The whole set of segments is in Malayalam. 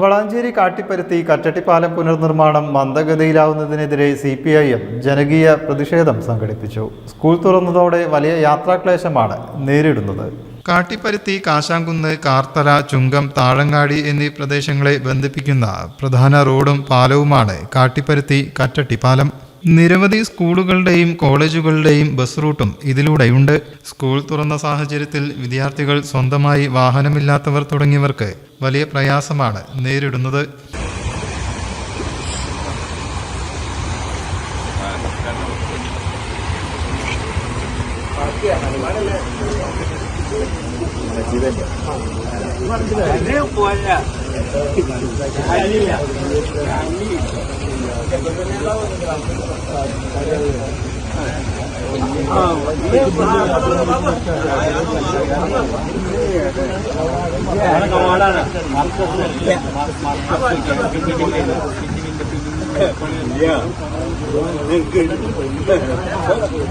വളാഞ്ചേരി കാട്ടിപ്പരുത്തി കറ്റട്ടിപ്പാലം പുനർനിർമ്മാണം മന്ദഗതിയിലാവുന്നതിനെതിരെ സി പി ഐ എം ജനകീയ പ്രതിഷേധം സംഘടിപ്പിച്ചു. സ്കൂൾ തുറന്നതോടെ വലിയ യാത്രാക്ലേശമാണ് നേരിടുന്നത്. കാട്ടിപ്പരുത്തി കാശാങ്കുന്ന് കാർത്തല ചുങ്കം താഴങ്ങാടി എന്നീ പ്രദേശങ്ങളെ ബന്ധിപ്പിക്കുന്ന പ്രധാന റോഡും പാലവുമാണ് കാട്ടിപ്പരുത്തി കറ്റട്ടിപ്പാലം. നിരവധി സ്കൂളുകളുടെയും കോളേജുകളുടെയും ബസ് റൂട്ടും ഇതിലൂടെയുണ്ട്. സ്കൂൾ തുറന്ന സാഹചര്യത്തിൽ വിദ്യാർത്ഥികൾ സ്വന്തമായി വാഹനമില്ലാത്തവർ തുടങ്ങിയവർക്ക് വലിയ പ്രയാസമാണ് നേരിടുന്നത്.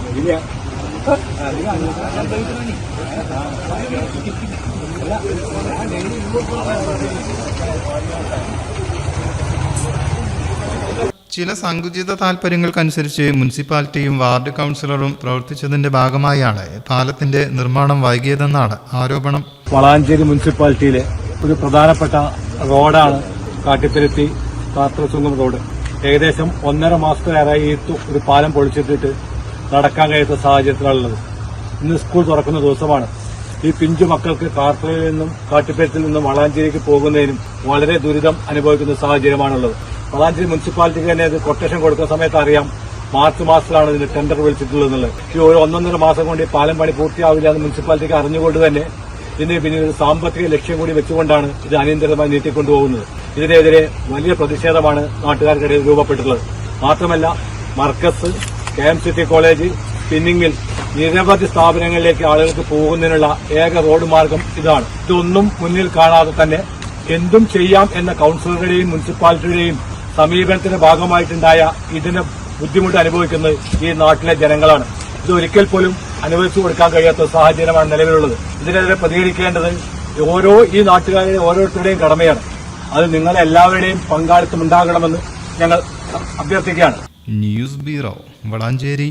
ഇല്ല അല്ല ചില സങ്കുചിത താൽപ്പര്യങ്ങൾക്കനുസരിച്ച് മുനിസിപ്പാലിറ്റിയും വാർഡ് കൗൺസിലറും പ്രവർത്തിച്ചതിന്റെ ഭാഗമായാണ് പാലത്തിന്റെ നിർമ്മാണം വൈകിയതെന്നാണ് ആരോപണം. വളാഞ്ചേരി മുനിസിപ്പാലിറ്റിയിലെ ഒരു പ്രധാനപ്പെട്ട റോഡാണ് കാട്ടിപ്പരുത്തി കാത്രസുങ്കം റോഡ്. ഏകദേശം ഒന്നര മാസത്തിലേറെ ഒരു പാലം പൊളിച്ചിട്ടിട്ട് നടക്കാൻ കഴിയാത്ത സാഹചര്യത്തിലാണുള്ളത്. ഇന്ന് സ്കൂൾ തുറക്കുന്ന ദിവസമാണ്. ഈ പിഞ്ചു മക്കൾക്ക് കാർത്തലയിൽ നിന്നും കാട്ടിപ്പരുത്തിൽ നിന്നും വളാഞ്ചേരിക്ക് പോകുന്നതിനും വളരെ ദുരിതം അനുഭവിക്കുന്ന സാഹചര്യമാണുള്ളത്. വളാഞ്ചേരി മുനിസിപ്പാലിറ്റിക്ക് തന്നെ കൊട്ടേഷൻ കൊടുക്കുന്ന സമയത്ത് അറിയാം. മാർച്ച് മാസത്തിലാണ് ഇതിന് ടെൻഡർ വിളിച്ചിട്ടുള്ളത് ഈ ഒരു ഒന്നൊന്നര മാസം കൊണ്ട് ഈ പാലം പണി പൂർത്തിയാവില്ല എന്ന് മുനിസിപ്പാലിറ്റിക്ക് അറിഞ്ഞുകൊണ്ട് തന്നെ ഇതിന് പിന്നെ ഒരു സാമ്പത്തിക ലക്ഷ്യം കൂടി വെച്ചുകൊണ്ടാണ് ഇത് അനിയന്ത്രിതമായി നീട്ടിക്കൊണ്ടുപോകുന്നത്. ഇതിനെതിരെ വലിയ പ്രതിഷേധമാണ് നാട്ടുകാർക്കിടയിൽ രൂപപ്പെട്ടിട്ടുള്ളത്. മാത്രമല്ല Markaz K M city college സ്പിന്നിങ്ങിൽ നിരവധി സ്ഥാപനങ്ങളിലേക്ക് ആളുകൾക്ക് പോകുന്നതിനുള്ള ഏക റോഡ് മാർഗം ഇതാണ്. ഇതൊന്നും മുന്നിൽ കാണാതെ തന്നെ എന്തും ചെയ്യാം എന്ന കൌൺസിലറുടെയും മുനിസിപ്പാലിറ്റിയുടെയും സമീപനത്തിന്റെ ഭാഗമായിട്ടുണ്ടായ ഇതിന് ബുദ്ധിമുട്ട് അനുഭവിക്കുന്നത് ഈ നാട്ടിലെ ജനങ്ങളാണ്. ഇത് ഒരിക്കൽ പോലും അനുവദിച്ചു കൊടുക്കാൻ കഴിയാത്ത സാഹചര്യമാണ് നിലവിലുള്ളത്. ഇതിനെതിരെ പ്രതികരിക്കേണ്ടത് ഓരോ ഈ നാട്ടുകാരുടെ ഓരോരുത്തരുടെയും കടമയാണ്. അത് നിങ്ങളെ എല്ലാവരുടെയും പങ്കാളിത്തം ഉണ്ടാകണമെന്ന് ഞങ്ങൾ അഭ്യർത്ഥിക്കുകയാണ്. News bureau Valanchery